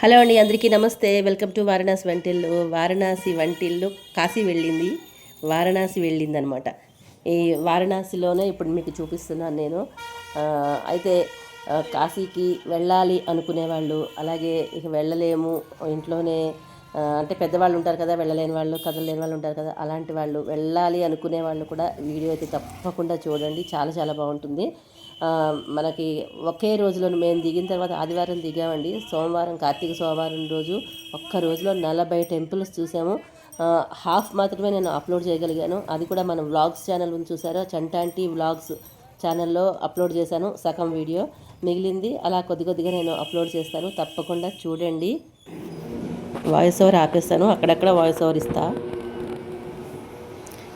Hello అండి అందరికీ నమస్తే. వెల్కమ్ టు వారణాసి వంటిల్లు. వారణాసి వంటిల్లు కాశీ వెళ్ళింది. వారణాసి వెళ్ళింది అనమాట ఈ వారణాసిలోనే ఇప్పుడు మీకు చూపిస్తున్నాను నేను. అయితే కాశీకి వెళ్ళాలి అనుకునే వాళ్ళు అలాగే ఇక వెళ్ళలేము ఇంట్లోనే అంటే పెద్దవాళ్ళు ఉంటారు కదా వెళ్ళలేని వాళ్ళు కదలలేని వాళ్ళు ఉంటారు కదా అలాంటి వాళ్ళు వెళ్ళాలి అనుకునే వాళ్ళు కూడా వీడియో అయితే తప్పకుండా చూడండి. చాలా చాలా బాగుంటుంది. మనకి ఒకే రోజులో మేము దిగిన తర్వాత ఆదివారం దిగామండి. సోమవారం కార్తీక సోమవారం రోజు ఒక్క రోజులో నలభై టెంపుల్స్ చూసాము. హాఫ్ మాత్రమే నేను అప్లోడ్ చేయగలిగాను. అది కూడా మన వ్లాగ్స్ ఛానల్ ఉంది చూసారో? చంటాంటి వ్లాగ్స్ ఛానల్లో అప్లోడ్ చేశాను సగం వీడియో. మిగిలింది అలా కొద్ది కొద్దిగా నేను అప్లోడ్ చేస్తాను. తప్పకుండా చూడండి. వాయిస్ ఓవర్ ఆపేస్తాను. అక్కడక్కడ వాయిస్ ఓవర్ ఇస్తా.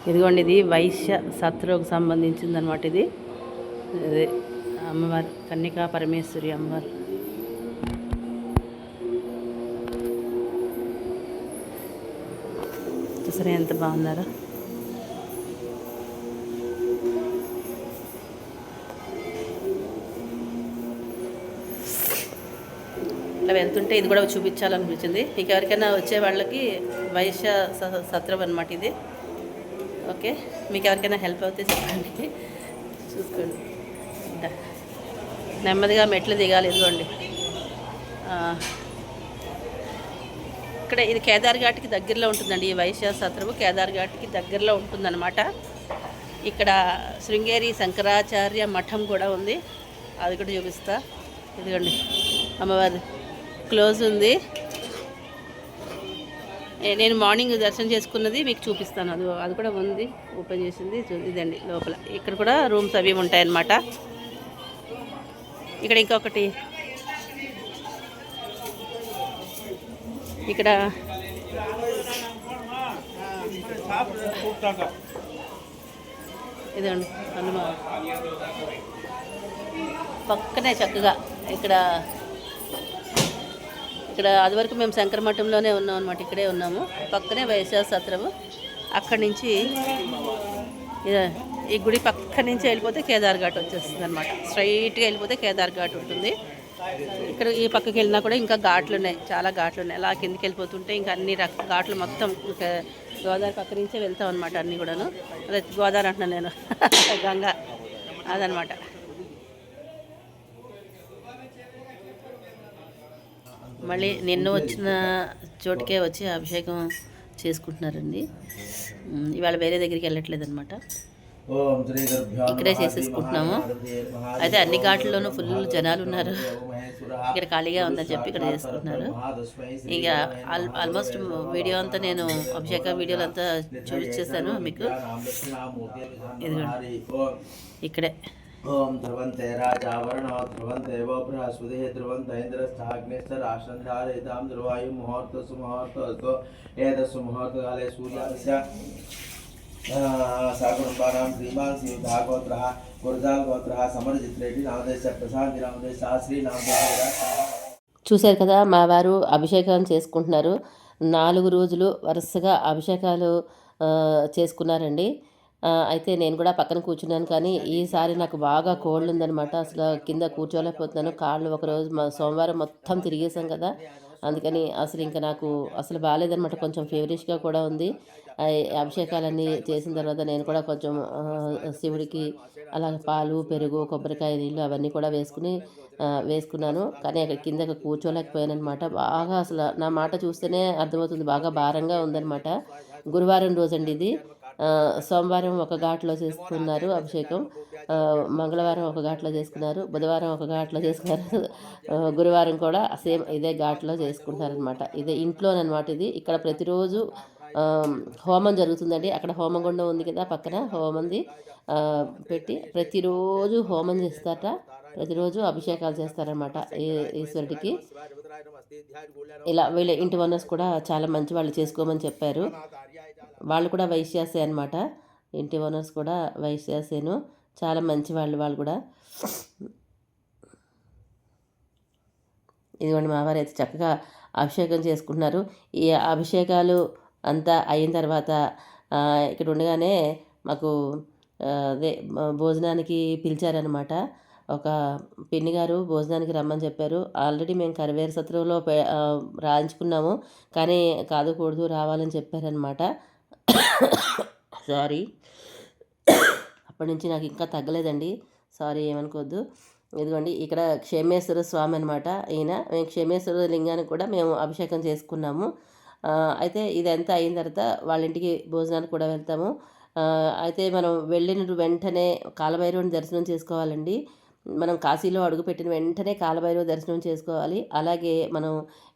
ఇదిగోండి ఇది వైశ్య సత్రోకు సంబంధించింది అనమాట ఇది. అదే అమ్మవారు కన్నికా పరమేశ్వరి అమ్మవారు. చూసారా ఎంత బాగున్నారా? ఇట్లా వెళ్తుంటే ఇది కూడా చూపించాలనిపించింది. మీకు ఎవరికైనా వచ్చే వాళ్ళకి వైశ్య సత్రం అనమాట ఇది. ఓకే? మీకు ఎవరికైనా హెల్ప్ అవుతే చెప్పండి. చూసుకోండి. దా. నెమ్మదిగా మెట్లు దిగాలి ఇదిగోండి. ఇక్కడ ఇది కేదార్ ఘాట్కి దగ్గరలో ఉంటుందండి ఈ వైశ్య సత్రము కేదార్ ఘాట్కి దగ్గరలో ఉంటుందన్నమాట. ఇక్కడ శృంగేరి శంకరాచార్య మఠం కూడా ఉంది. అది కూడా చూపిస్తా. ఇదిగోండి అమ్మవారి క్లోజ్ ఉంది. నేను మార్నింగ్ దర్శనం చేసుకున్నది మీకు చూపిస్తాను. అది అది కూడా ఉంది ఓపెన్ చేసింది ఇదండి లోపల. ఇక్కడ కూడా రూమ్స్ అవి ఉంటాయన్నమాట. ఇక్కడ ఇంకొకటి. ఇక్కడ. ఇదండి హనుమా పక్కనే చక్కగా ఇక్కడ. ఇక్కడ అది వరకు మేము శంకర మఠంలోనే ఉన్నాం అనమాట ఇక్కడే ఉన్నాము. పక్కనే వైశాఖ సత్రము అక్కడి నుంచి ఇద- ఈ గుడి పక్క నుంచి వెళ్ళిపోతే కేదార్ ఘాట్ వచ్చేస్తుంది అనమాట స్ట్రైట్గా వెళ్ళిపోతే కేదార్ ఘాట్ ఉంటుంది. ఇక్కడ ఈ పక్కకి వెళ్ళినా కూడా ఇంకా ఘాట్లు ఉన్నాయి. చాలా ఘాట్లు ఉన్నాయి. అలా కిందికి వెళ్ళిపోతుంటే ఇంకా అన్ని రక ఘాట్లు మొత్తం ఇంకా గోదావరి పక్క నుంచే వెళ్తాం అనమాట అన్నీ కూడాను. అదే గోదావరి అంటున్నాను నేను. గంగా. అదనమాట మళ్ళీ నిన్న వచ్చిన చోటుకే వచ్చి అభిషేకం చేసుకుంటున్నారండి. ఇవాళ వేరే దగ్గరికి వెళ్ళట్లేదు అనమాట ఇక్కడే చేసేసుకుంటున్నాము. అయితే అన్ని ఘాట్లలోనూ ఫుల్ జనాలు ఉన్నారు. ఇక్కడ ఖాళీగా ఉందని చెప్పి ఇక్కడ చేసుకుంటున్నారు ఇక ఆల్ ఆల్మోస్ట్ వీడియో అంతా నేను అభిషేక వీడియోలు అంతా చూపించేస్తాను మీకు. ఇక్కడే. ఓం ధ్రువంతే రాజావరణ ధ్రువంతే వో బృహస్పతి ధ్రువంత ఇంద్రస్థాగ్నిశ్చ రాష్ట్రంధారయితాం ధ్రువాయు ముహూర్త సుముహూర్తస్తో ఏతస్సు ముహూర్తకాలే సూర్యస్య సకుటుంబానాం శ్రీమాన్ శ్రీ భాగోత్ర గురజాల్ గోత్ర సమరజిత్రేటి నామదేశ ప్రసాద్ నామదేశ శ్రీ నామదేశ చూశారు కదా మా వారు అభిషేకం చేసుకుంటున్నారు. నాలుగు రోజులు వరుసగా అభిషేకాలు చేసుకున్నారండి. అయితే నేను కూడా పక్కన కూర్చున్నాను కానీ ఈసారి నాకు బాగా కోల్డ్ ఉందనమాట అసలు కింద కూర్చోలేకపోతున్నాను. కాళ్ళు ఒకరోజు మా సోమవారం మొత్తం తిరిగేసాం కదా. అందుకని అసలు ఇంకా నాకు అసలు బాగాలేదనమాట కొంచెం ఫేవరిష్గా కూడా ఉంది. అభిషేకాలన్నీ చేసిన తర్వాత నేను కూడా కొంచెం శివుడికి అలా పాలు పెరుగు కొబ్బరికాయ నీళ్ళు అవన్నీ కూడా వేసుకుని వేసుకున్నాను. కానీ అక్కడ కింద కూర్చోలేకపోయాను అనమాట బాగా అసలు నా మాట చూస్తేనే అర్థమవుతుంది. బాగా భారంగా ఉందనమాట గురువారం రోజండి ఇది. సోమవారం ఒక ఘాట్లో చేసుకున్నారు అభిషేకం. మంగళవారం ఒక ఘాట్లో చేసుకున్నారు బుధవారం ఒక ఘాట్లో చేసుకున్నారు. గురువారం కూడా సేమ్ ఇదే ఘాట్లో చేసుకుంటారనమాట ఇదే ఇంట్లోనమాట ఇది. ఇక్కడ ప్రతిరోజు హోమం జరుగుతుందండి. అక్కడ హోమగుండం ఉంది కదా పక్కన హోమంది పెట్టి ప్రతిరోజు హోమం చేస్తారట. ప్రతిరోజు అభిషేకాలు చేస్తారనమాట ఈశ్వరుడికి. ఇలా వీళ్ళ ఇంటి వనర్స్ కూడా చాలా మంచి వాళ్ళు చేసుకోమని చెప్పారు. వాళ్ళు కూడా వైశ్యాసే అనమాట ఇంటి ఓనర్స్ కూడా వైశ్యాసేను. చాలా మంచి వాళ్ళు వాళ్ళు కూడా. ఇదిగోండి మా వారు అయితే చక్కగా అభిషేకం చేసుకుంటున్నారు. ఈ అభిషేకాలు అంతా అయిన తర్వాత ఇక్కడ ఉండగానే మాకు అదే భోజనానికి పిలిచారనమాట ఒక పిన్ని గారు భోజనానికి రమ్మని చెప్పారు. ఆల్రెడీ మేము కరివేరు సత్రంలో రాయించుకున్నాము. కానీ కాదు కూడదు రావాలని చెప్పారనమాట సారీ. అప్పటి నుంచి నాకు ఇంకా తగ్గలేదండి. సారీ ఏమనుకోవద్దు. ఇదిగోండి ఇక్కడ క్షేమేశ్వర స్వామి అనమాట ఈయన మేము క్షేమేశ్వర లింగానికి కూడా మేము అభిషేకం చేసుకున్నాము. అయితే ఇదంతా అయిన తర్వాత వాళ్ళ ఇంటికి భోజనానికి కూడా వెళ్తాము. అయితే మనం వెళ్ళిన వెంటనే కాలభైరవుని దర్శనం చేసుకోవాలండి. మనం కాశీలో అడుగుపెట్టిన వెంటనే కాలభైరవ దర్శనం చేసుకోవాలి. అలాగే మనం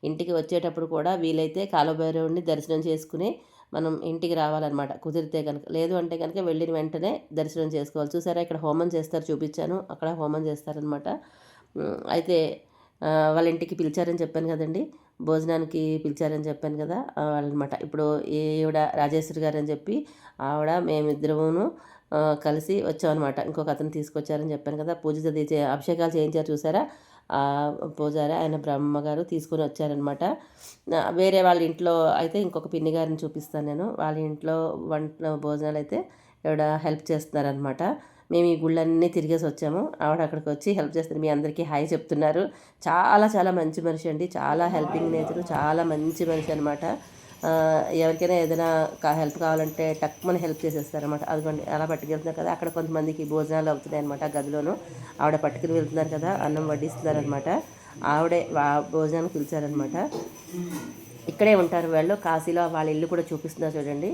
ఇంటికి వచ్చేటప్పుడు కూడా వీలైతే కాలభైరవుని దర్శనం చేసుకుని మనం ఇంటికి రావాలన్నమాట. కుదిరితే కనుక లేదు అంటే కనుక వెళ్ళిన వెంటనే దర్శనం చేసుకోవాలి. చూసారా ఇక్కడ హోమం చేస్తారు చూపించాను. అక్కడ హోమం చేస్తారనమాట అయితే వాళ్ళ ఇంటికి పిలిచారని చెప్పాను కదండి. భోజనానికి పిలిచారని చెప్పాను కదా వాళ్ళనమాట ఇప్పుడు ఈవిడ రాజేశ్వరి గారు అని చెప్పి ఆవిడ మేమిద్దరమును కలిసి వచ్చామన్నమాట. ఇంకొక అతను తీసుకొచ్చారని చెప్పాను కదా. పూజ అభిషేకాలు చేయించారు చూసారా? పూజారి. ఆయన బ్రహ్మగారు తీసుకొని వచ్చారనమాట. వేరే వాళ్ళ ఇంట్లో అయితే ఇంకొక పిన్ని గారిని చూపిస్తాను నేను. వాళ్ళ ఇంట్లో వంట భోజనాలు అయితే ఆవిడ హెల్ప్ చేస్తున్నారనమాట. మేము ఈ గుళ్ళన్నీ తిరిగేసి వచ్చాము. ఆవిడ అక్కడికి వచ్చి హెల్ప్ చేస్తారు మీ అందరికీ హాయ్ చెప్తున్నారు. చాలా చాలా మంచి మనిషి అండి. చాలా హెల్పింగ్ నేచర్. చాలా మంచి మనిషి అనమాట. ఎవరికైనా ఏదైనా హెల్ప్ కావాలంటే టక్మని హెల్ప్ చేసేస్తారనమాట అదిగోండి అలా పట్టుకెళ్తున్నారు కదా అక్కడ కొంతమందికి భోజనాలు అవుతున్నాయి అనమాట గదిలోను. ఆవిడ పట్టుకుని వెళ్తున్నారు కదా అన్నం వడ్డిస్తున్నారనమాట ఆవిడే భోజనానికి పిలిచారనమాట ఇక్కడే ఉంటారు వాళ్ళు కాశీలో వాళ్ళ ఇల్లు కూడా చూపిస్తున్నారు చూడండి.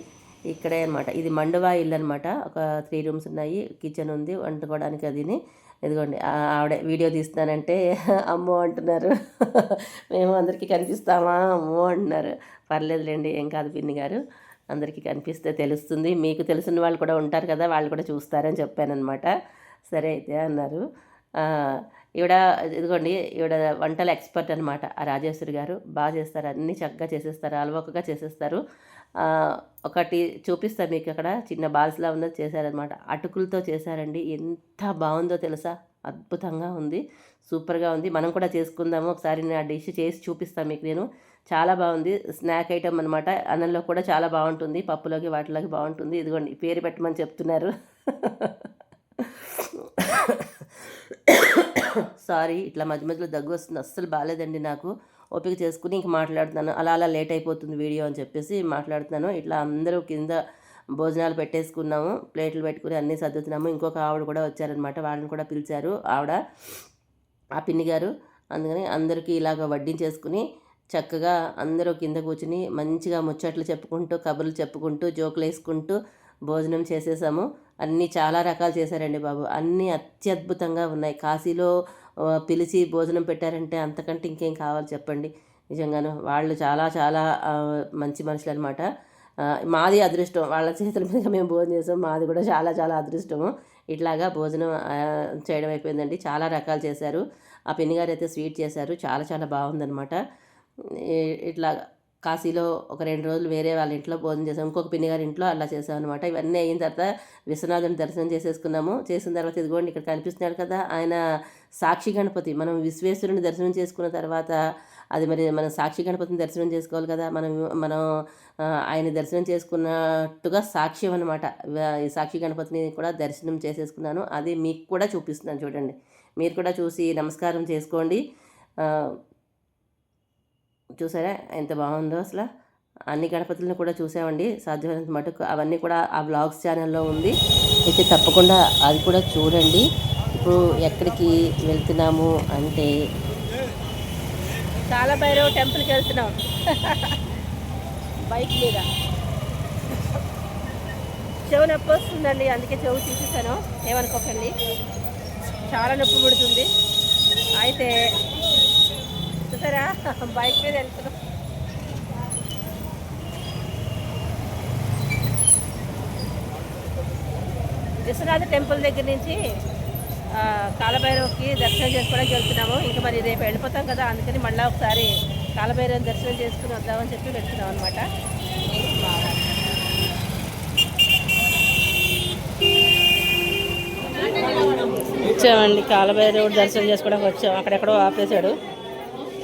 ఇక్కడే అనమాట ఇది మండువా ఇల్లు అనమాట ఒక త్రీ రూమ్స్ ఉన్నాయి కిచెన్ ఉంది వండుకోవడానికి అదిని. ఇదిగోండి ఆవిడ వీడియో తీస్తానంటే అమ్మో అంటున్నారు. మేము అందరికీ కనిపిస్తామా? అమ్మో అంటున్నారు. పర్లేదులేండి ఏం కాదు పిన్ని గారు. అందరికీ కనిపిస్తే తెలుస్తుంది. మీకు తెలిసిన వాళ్ళు కూడా ఉంటారు కదా వాళ్ళు కూడా చూస్తారని చెప్పానమాట సరే అయితే అన్నారు. ఈవిడ ఇదిగోండి ఈవిడ వంటల ఎక్స్పర్ట్ అనమాట ఆ రాజేశ్వరి గారు. బాగా చేస్తారు అన్నీ చక్కగా చేసేస్తారు అలవకగా చేసేస్తారు. ఒకటి చూపిస్తాను మీకు అక్కడ చిన్న బాల్స్లా ఉన్నది చేశారనమాట అటుకులతో చేశారండి. ఎంత బాగుందో తెలుసా? అద్భుతంగా ఉంది. సూపర్గా ఉంది. మనం కూడా చేసుకుందాము. ఒకసారి నేను ఆ డిష్ చేసి చూపిస్తాను మీకు నేను. చాలా బాగుంది. స్నాక్ ఐటమ్ అనమాట అన్నంలో కూడా చాలా బాగుంటుంది. పప్పులోకి వాటిలోకి బాగుంటుంది. ఇదిగోండి పేరు పెట్టమని చెప్తున్నారు. సారీ ఇట్లా మధ్య మధ్యలో దగ్గు వస్తుంది. అస్సలు బాగాలేదండి నాకు. ఓపిక చేసుకుని ఇంక మాట్లాడుతున్నాను. అలా అలా లేట్ అయిపోతుంది వీడియో అని చెప్పేసి మాట్లాడుతున్నాను. ఇట్లా అందరూ కింద భోజనాలు పెట్టేసుకున్నాము. ప్లేట్లు పెట్టుకుని అన్నీ సర్దుతున్నాము. ఇంకొక ఆవిడ కూడా వచ్చారనమాట వాళ్ళని కూడా పిలిచారు ఆవిడ. ఆ పిన్ని గారు. అందుకని అందరికీ ఇలాగ వడ్డించేసుకుని చక్కగా అందరూ కింద కూర్చుని మంచిగా ముచ్చట్లు చెప్పుకుంటూ కబుర్లు చెప్పుకుంటూ జోకులు వేసుకుంటూ భోజనం చేసేసాము. అన్నీ చాలా రకాలు చేశారండి బాబు. అన్నీ అత్యద్భుతంగా ఉన్నాయి. కాశీలో పిలిచి భోజనం పెట్టారంటే అంతకంటే ఇంకేం కావాలి చెప్పండి. నిజంగాను వాళ్ళు చాలా చాలా మంచి మనుషులు అనమాట మాది అదృష్టం. వాళ్ళ చేతుల మీద మేము భోజనం చేసాం మాది కూడా చాలా చాలా అదృష్టము. ఇట్లాగా భోజనం చేయడం అయిపోయిందండి. చాలా రకాలు చేశారు. ఆ పిన్ని గారు అయితే స్వీట్ చేశారు. చాలా చాలా బాగుందనమాట ఇట్లాగా ఇట్లా కాశీలో ఒక రెండు రోజులు వేరే వాళ్ళ ఇంట్లో భోజనం చేసాం. ఇంకొక పిన్ని గారి ఇంట్లో అలా చేసాం అనమాట ఇవన్నీ అయిన తర్వాత విశ్వనాథుని దర్శనం చేసేసుకున్నాము. చేసిన తర్వాత ఇదిగోండి ఇక్కడ కనిపిస్తున్నాడు కదా ఆయన సాక్షి గణపతి. మనం విశ్వేశ్వరుని దర్శనం చేసుకున్న తర్వాత అది మరి మనం సాక్షి గణపతిని దర్శనం చేసుకోవాలి కదా. మనం మనం ఆయన దర్శనం చేసుకున్నట్టుగా సాక్ష్యం అనమాట ఈ సాక్షి గణపతిని కూడా దర్శనం చేసేసుకున్నాను. అది మీకు కూడా చూపిస్తున్నాను చూడండి. మీరు కూడా చూసి నమస్కారం చేసుకోండి. చూసారా? ఎంత బాగుందో అసలు. అన్ని గణపతులను కూడా చూసామండి. సాధ్యమైనంత మటుకు అవన్నీ కూడా ఆ బ్లాగ్స్ ఛానల్లో ఉంది. అయితే తప్పకుండా అది కూడా చూడండి. ఇప్పుడు ఎక్కడికి వెళ్తున్నాము అంటే చాలా భైరవ టెంపుల్కి వెళ్తున్నాం. బైక్ మీద. చెవు నొప్పి వస్తుందండి. అందుకే చెవు తీసేసాను. ఏమనుకోకండి. చాలా నొప్పి పుడుతుంది. అయితే చూసారా బైక్ మీద వెళ్తున్నాం. విశ్వనాథ టెంపుల్ దగ్గర నుంచి కాలభైరవ్కి దర్శనం చేసుకోవడానికి వెళ్తున్నాము ఇంకా మరి రేపు వెళ్ళిపోతాం కదా అందుకని మళ్ళీ ఒకసారి కాలభైరవ్ దర్శనం చేసుకుని వద్దామని చెప్పి వెళ్తున్నాం అనమాట వచ్చామండి కాలభైరవుడు దర్శనం చేసుకోవడానికి వచ్చాం. అక్కడెక్కడో ఆపేశాడు.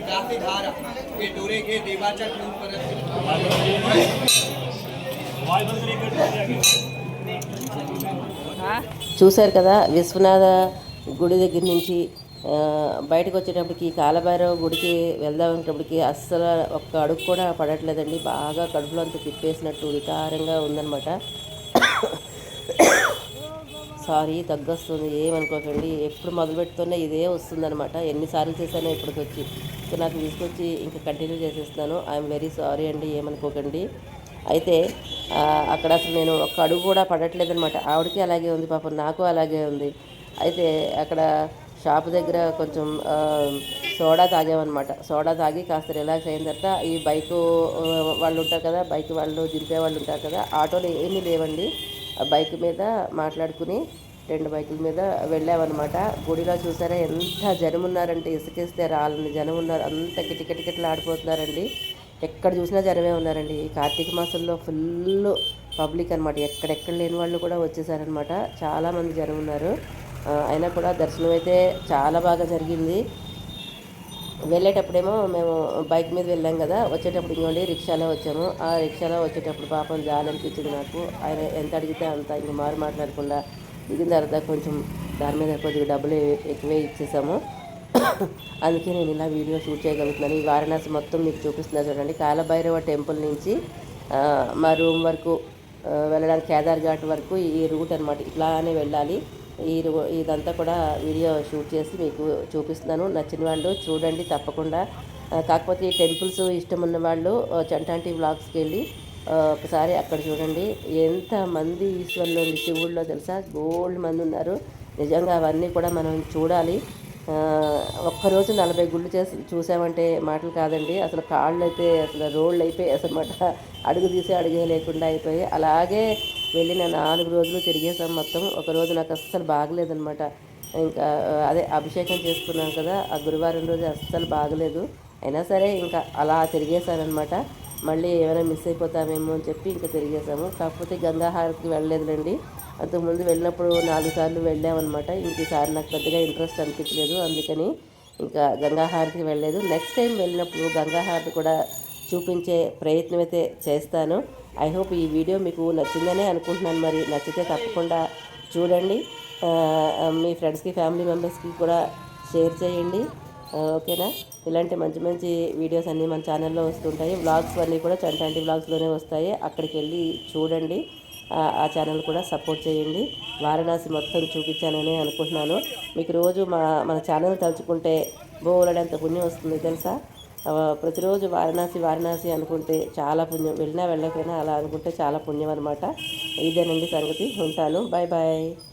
काफी धार ये डोरे के देवाच्या ठेवून परत ఆ? చూశారు కదా విశ్వనాథ గుడి దగ్గర నుంచి ఆ, బయటకు వచ్చేటప్పటికి కాలభైరవ గుడికి వెళ్దామనేటప్పటికి అస్సలు ఒక్క అడుగు కూడా పడట్లేదండి బాగా కడుపులో అంతా తిప్పేసినట్టు వికారంగా ఉందన్నమాట సారీ తగ్గొస్తుంది ఏమనుకోకండి ఎప్పుడు మొదలు పెడుతున్నా ఇదే వస్తుందనమాట ఎన్నిసార్లు చేశానో ఇప్పటికి వచ్చి సో నాకు తీసుకొచ్చి ఇంకా కంటిన్యూ చేసేస్తున్నాను. ఐఎమ్ వెరీ సారీ అండి ఏమనుకోకండి అయితే అక్కడ అసలు నేను ఒక్క అడుగు కూడా పడట్లేదనమాట ఆవిడకి అలాగే ఉంది పాపం నాకు అలాగే ఉంది. అయితే అక్కడ షాప్ దగ్గర కొంచెం సోడా తాగామన్నమాట. సోడా తాగి కాస్త రిలాక్స్ అయిన తర్వాత ఈ బైకు వాళ్ళు ఉంటారు కదా బైక్ వాళ్ళు దింపే వాళ్ళు ఉంటారు కదా ఆటోలు ఏమీ లేవండి. బైక్ మీద మాట్లాడుకుని రెండు బైకుల మీద వెళ్ళామన్నమాట. గుడిలో చూసారా ఎంత జనం ఉన్నారంటే ఇసుకేస్తే రాళ్ళని జనం ఉన్నారు. అంత కిటకిటకిటలు ఆడిపోతున్నారండి ఎక్కడ చూసినా జనమే ఉన్నారండి. ఈ కార్తీక మాసంలో ఫుల్ పబ్లిక్ అనమాట ఎక్కడెక్కడ లేని వాళ్ళు కూడా వచ్చేసారనమాట చాలామంది జనం ఉన్నారు. అయినా కూడా దర్శనం అయితే చాలా బాగా జరిగింది. వెళ్ళేటప్పుడేమో మేము బైక్ మీద వెళ్ళాం కదా. వచ్చేటప్పుడు ఇంకోండి రిక్షాలో వచ్చాము. ఆ రిక్షాలో వచ్చేటప్పుడు పాపం జాలి అనిపించింది నాకు. ఆయన ఎంత అడిగితే అంత ఇంక మారు మాట్లాడకుండా దిగిన తర్వాత కొంచెం దాని మీద కొద్దిగా డబ్బులు ఎక్కువే ఇచ్చేసాము. అందుకే నేను ఇలా వీడియో షూట్ చేయగలుగుతున్నాను. ఈ వారణాసి మొత్తం మీకు చూపిస్తున్నా చూడండి. కాలభైరవ టెంపుల్ నుంచి మా రూమ్ వరకు వెళ్ళడానికి కేదార్ ఘాట్ వరకు ఈ రూట్ అనమాట ఇట్లానే వెళ్ళాలి. ఈ ఇదంతా కూడా వీడియో షూట్ చేసి మీకు చూపిస్తున్నాను. నచ్చిన వాళ్ళు చూడండి తప్పకుండా. కాకపోతే ఈ టెంపుల్స్ ఇష్టం ఉన్న వాళ్ళు చంటాంటి బ్లాగ్స్కి వెళ్ళి ఒకసారి అక్కడ చూడండి. ఎంతమంది ఈశ్వర్లో శివుల్లో తెలుసా? గోల్డ్ మంది ఉన్నారు. నిజంగా అవన్నీ కూడా మనం చూడాలి. ఒక్కరోజు నలభై గుళ్ళు చేసి చూసామంటే మాటలు కాదండి. అసలు కాళ్ళు అయితే అసలు రోళ్ళు అయిపోయి అసలు మాట. అడుగు తీసి అడుగే లేకుండా అయిపోయి అలాగే వెళ్ళిన నాలుగు రోజులు తిరిగేసాం మొత్తం ఒక రోజు నాకు అస్సలు బాగలేదనమాట ఇంకా అదే అభిషేకం చేసుకున్నాం కదా ఆ గురువారం రోజు అస్సలు బాగలేదు. అయినా సరే ఇంకా అలా తిరిగేశానమాట మళ్ళీ ఏమైనా మిస్ అయిపోతామేమో అని చెప్పి ఇంకా తిరిగేసాము కాకపోతే గంగాహారతికి వెళ్ళలేదులేండి. అంతకుముందు వెళ్ళినప్పుడు నాలుగు సార్లు వెళ్ళామన్నమాట. ఇంక ఈసారి నాకు పెద్దగా ఇంట్రెస్ట్ అనిపించలేదు. అందుకని ఇంకా గంగాహారతికి వెళ్ళలేదు. నెక్స్ట్ టైం వెళ్ళినప్పుడు గంగాహారతి కూడా చూపించే ప్రయత్నం అయితే చేస్తాను. ఐ హోప్ ఈ వీడియో మీకు నచ్చిందనే అనుకుంటున్నాను. మరి నచ్చితే తప్పకుండా చూడండి. మీ ఫ్రెండ్స్కి ఫ్యామిలీ మెంబర్స్కి కూడా షేర్ చేయండి. ఓకేనా? ఇలాంటి మంచి మంచి వీడియోస్ అన్నీ మన ఛానల్లో వస్తుంటాయి. వ్లాగ్స్ అన్నీ కూడా చంటాంటి వ్లాగ్స్లోనే వస్తాయి. అక్కడికి వెళ్ళి చూడండి. ఆ, ఛానల్ కూడా సపోర్ట్ చేయండి. వారణాసి మొత్తం చూపించానని అనుకుంటున్నాను. మీకు రోజు మా మన ఛానల్ తలుచుకుంటే బోలడంత పుణ్యం వస్తుంది తెలుసా? ప్రతిరోజు వారణాసి వారణాసి అనుకుంటే చాలా పుణ్యం. వెళ్ళినా వెళ్ళకపోయినా అలా అనుకుంటే చాలా పుణ్యం అనమాట ఇదేనండి సంగతి. ఉంటాను. Bye bye